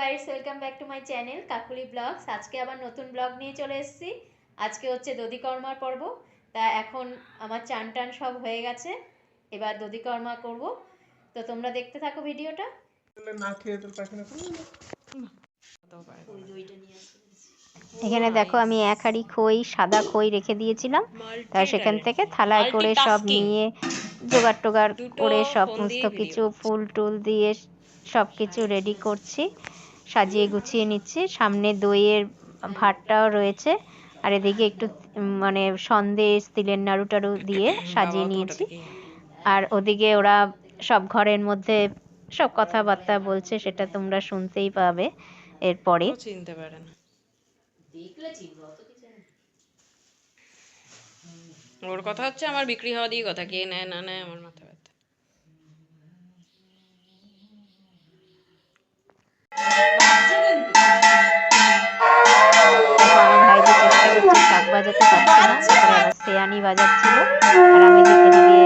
Guys welcome back to my channel Kakuli vlogs আজকে আবার নতুন ব্লগ নিয়ে চলে এসেছি। আজকে হচ্ছে দধিকর্মার পর্ব। তা এখন আমার চান টান সব হয়ে গেছে। এবার দধিকর্মা করব। তো তোমরা দেখতে থাকো ভিডিওটা। না খেয়ে তোর পায়খানা এখানে দেখো আমি এক হাঁড়ি খই সাদা খই রেখে দিয়েছিলাম। তার সেখান থেকে থালায় করে সব নিয়ে জোগাড় টোগাড় করে সমস্ত কিছু ফুল টুল দিয়ে সব কিছু রেডি করছি। সাজিয়ে গুছিয়ে নিচ্ছি। সামনে দইয়ের ভাতটাও রয়েছে। আর এদিকে একটু মানে সন্দেশ তিলের নাড়ু টাড়ু দিয়ে সাজিয়ে নিয়েছি। আর ওদিকে ওরা সব ঘরের মধ্যে সব কথাবার্তা বলছে সেটা তোমরা শুনতেই পাবে এরপরে। চিনতে পারে না। ওর কথা হচ্ছে আমার বিক্রি হওয়া দিয়ে কথা কে নেয় না নেয় আমার মাথা সেয়ানি বাজাচ্ছিল। আর আমি দিয়ে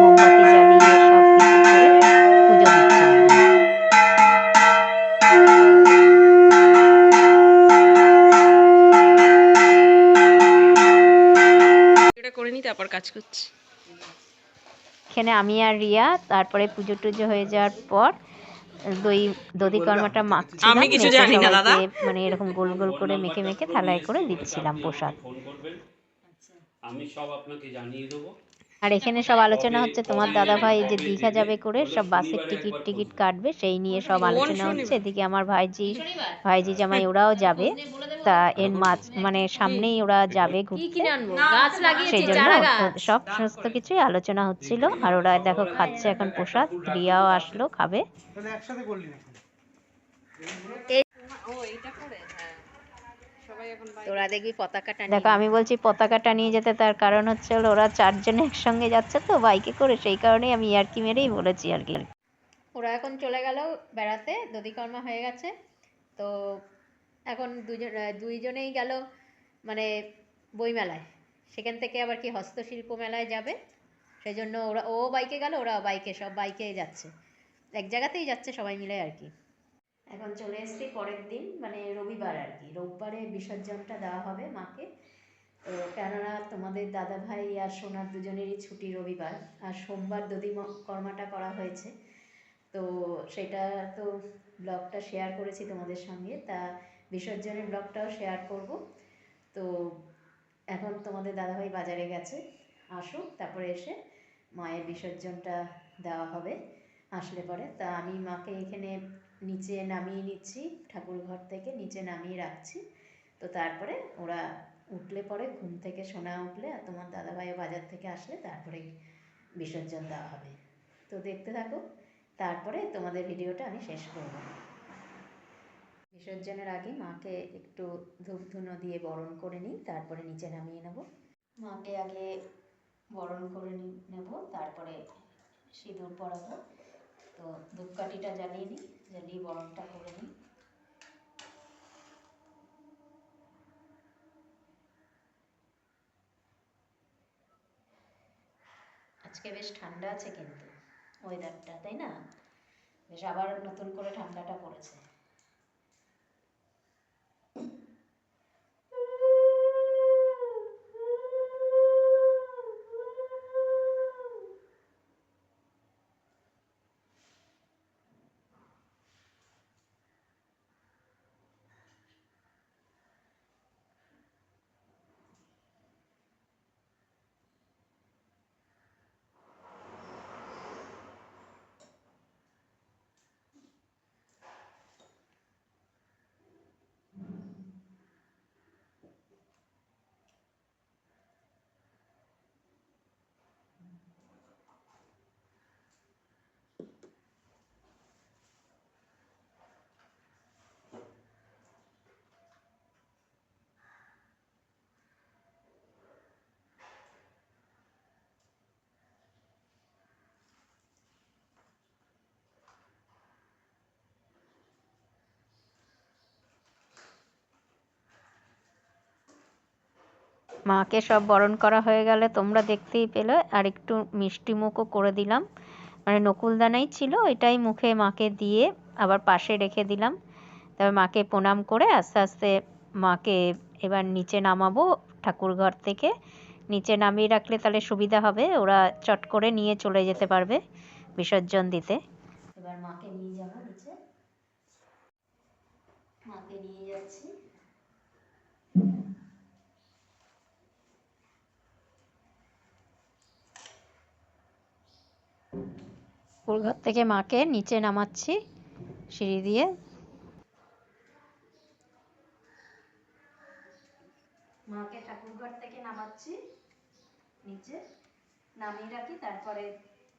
মোমবাতি জ্বালিয়ে সব কিছু করে পুজো দিচ্ছিলাম। করে নি তারপর কাজ করছি। এখানে আমি আর রিয়া তারপরে পুজো টুজো হয়ে যাওয়ার পর দই দধি কর্মাটা মাখছিলাম আমি কিছু জানি না, দাদা। মানে এরকম গোল গোল করে মেখে মেখে থালায় করে দিচ্ছিলাম প্রসাদ। আমি সব আপনাকে জানিয়ে দেবো। আর এখানে সব আলোচনা হচ্ছে তোমার দাদা ভাই যে দীঘা যাবে করে সব বাসের টিকিট টিকিট কাটবে সেই নিয়ে সব আলোচনা হচ্ছে। এদিকে আমার ভাইজি ভাইজি জামাই ওরাও যাবে। তা এর মাঝ মানে সামনেই ওরা যাবে ঘুরতে। সেই জন্য সব সমস্ত কিছুই আলোচনা হচ্ছিল। আর ওরা দেখো খাচ্ছে এখন প্রসাদ রিয়াও আসলো খাবে। একসাথে করলি না ও এইটা করে হ্যাঁ সবাই এখন ওরা দেখবি পতাকা দেখো আমি বলছি পতাকা টানিয়ে যেতে তার কারণ হচ্ছে হলো ওরা চারজন একসঙ্গে যাচ্ছে তো বাইকে করে। সেই কারণেই আমি আর কি মেরেই বলেছি আর কি। ওরা এখন চলে গেল বেড়াতে দধিকর্মা হয়ে গেছে। তো এখন দুজন দুইজনেই গেল মানে বইমেলায়। সেখান থেকে আবার কি হস্তশিল্প মেলায় যাবে? সেই জন্য ওরা ও বাইকে গেল ওরা বাইকে সব বাইকে যাচ্ছে। এক জায়গাতেই যাচ্ছে সবাই মিলে আর কি। এখন চলে এসেছি পরের দিন মানে রবিবার আর কি। রোববারে বিসর্জনটা দেওয়া হবে মাকে। তো কেননা তোমাদের দাদা ভাই আর সোনার দুজনেরই ছুটি রবিবার, আর সোমবার দধি কর্মাটা করা হয়েছে। তো সেটা তো ব্লগটা শেয়ার করেছি তোমাদের সঙ্গে। তা বিসর্জনের ব্লগটাও শেয়ার করব। তো এখন তোমাদের দাদাভাই বাজারে গেছে। আসুক, তারপরে এসে মায়ের বিসর্জনটা দেওয়া হবে আসলে পরে। তা আমি মাকে এখানে নিচে নামিয়ে নিচ্ছি, ঠাকুর ঘর থেকে নিচে নামিয়ে রাখছি। তো তারপরে ওরা উঠলে পরে, ঘুম থেকে সোনা উঠলে আর তোমার দাদাভাইও বাজার থেকে আসলে তারপরে বিসর্জন দেওয়া হবে। তো দেখতে থাকো, তারপরে তোমাদের ভিডিওটা আমি শেষ করব। বিসর্জনের আগে মাকে একটু ধূপ ধুনো দিয়ে বরণ করে নিই, তারপরে নিচে নামিয়ে নেব। মাকে আগে বরণ করে নেব, তারপরে সিঁদুর পরাবো। তো ধূপকাঠিটা জ্বালিয়ে নিই, জ্বালিয়ে বরফটা করে নিই। আজকে বেশ ঠান্ডা আছে কিন্তু ওয়েদারটা তাই না? বেশ আবার নতুন করে ঠান্ডাটা পড়েছে। মাকে সব বরণ করা হয়ে গেলে তোমরা দেখতেই পেলে। আর একটু মিষ্টি মুখও করে দিলাম। মানে নকুলদানাই ছিল, এটাই মুখে মাকে দিয়ে আবার পাশে রেখে দিলাম। তবে মাকে প্রণাম করে আস্তে আস্তে মাকে এবার নিচে নামাবো ঠাকুর ঘর থেকে। নিচে নামিয়ে রাখলে তাহলে সুবিধা হবে, ওরা চট করে নিয়ে চলে যেতে পারবে বিসর্জন দিতে। এবার মাকে নিয়ে যাব নিচে। মাকে নিয়ে যাচ্ছি। ঠাকুর ঘর থেকে মাকে নিচে নামাচ্ছি সিঁড়ি দিয়ে। মাকে ঠাকুর ঘর থেকে নামাচ্ছি নিচে নামিয়ে রাখি তারপরে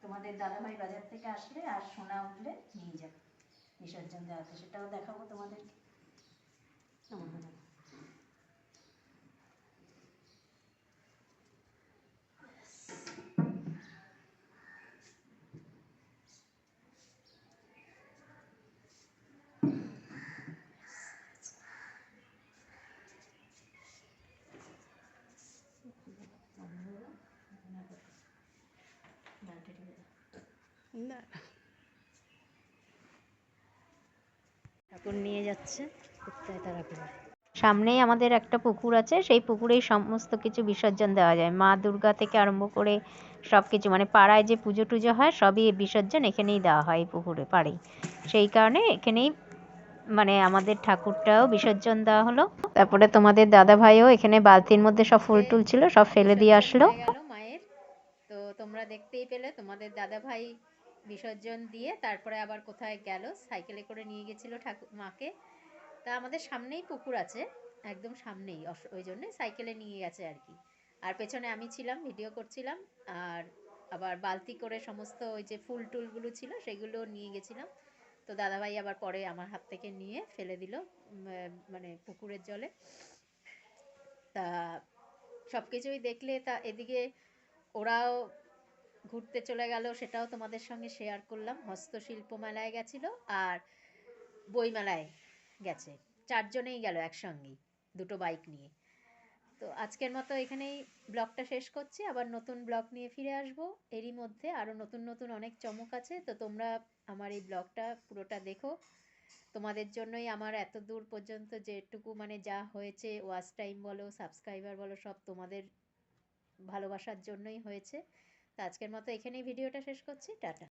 তোমাদের দাদাভাই বাজার থেকে আসলে আর সোনা উঠলে নিয়ে যাবে। বিসর্জন দেওয়াতে সেটাও দেখাবো তোমাদেরকে। নামো, ঠাকুর নিয়ে যাচ্ছে কোথায় তারা সামনেই আমাদের একটা পুকুর আছে সেই পুকুরেই সমস্ত কিছু বিসর্জন দেওয়া যায়। মা দুর্গা থেকে আরম্ভ করে সব কিছু মানে পাড়ায় যে পুজো টুজো হয় সবই বিসর্জন এখানেই দেওয়া হয় এই পুকুরে পাড়েই। সেই কারণে এখানেই মানে আমাদের ঠাকুরটাও বিসর্জন দেওয়া হলো। তারপরে তোমাদের দাদা ভাইও এখানে বালতির মধ্যে সব ফুল টুল ছিল সব ফেলে দিয়ে আসলো। মায়ের তো তোমরা দেখতেই পেলে তোমাদের দাদা ভাই বিসর্জন দিয়ে তারপরে আবার কোথায় গেল? সাইকেলে করে নিয়ে গেছিল ঠাকুর, মাকে। তা আমাদের সামনেই পুকুর আছে, একদম সামনেই। ওই জন্য সাইকেলে নিয়ে গেছে আর কি। আর পেছনে আমি ছিলাম, ভিডিও করছিলাম, আর আবার বালতি করে সমস্ত ওই যে ফুল টুলগুলো ছিল সেগুলো নিয়ে গেছিলাম। তো দাদাভাই আবার পরে আমার হাত থেকে নিয়ে ফেলে দিল মানে পুকুরের জলে। তা সব কিছুই দেখলে তা এদিকে ওরাও ঘুরতে চলে গেল, সেটাও তোমাদের সঙ্গে শেয়ার করলাম। হস্তশিল্প মেলায় গেছিল আর বইমেলায় গেছে। চারজনেই গেল একসঙ্গেই দুটো বাইক নিয়ে। তো আজকের মতো এখানেই ব্লগটা শেষ করছি। আবার নতুন ব্লগ নিয়ে ফিরে আসব। এরই মধ্যে আরও নতুন নতুন অনেক চমক আছে। তো তোমরা আমার এই ব্লগটা পুরোটা দেখো। তোমাদের জন্যই আমার এত দূর পর্যন্ত যেটুকু মানে যা হয়েছে ওয়াচ টাইম বলো সাবস্ক্রাইবার বলো, সব তোমাদের ভালোবাসার জন্যই হয়েছে। তো আজকের মতো এখানেই ভিডিওটা শেষ করছি টাটা।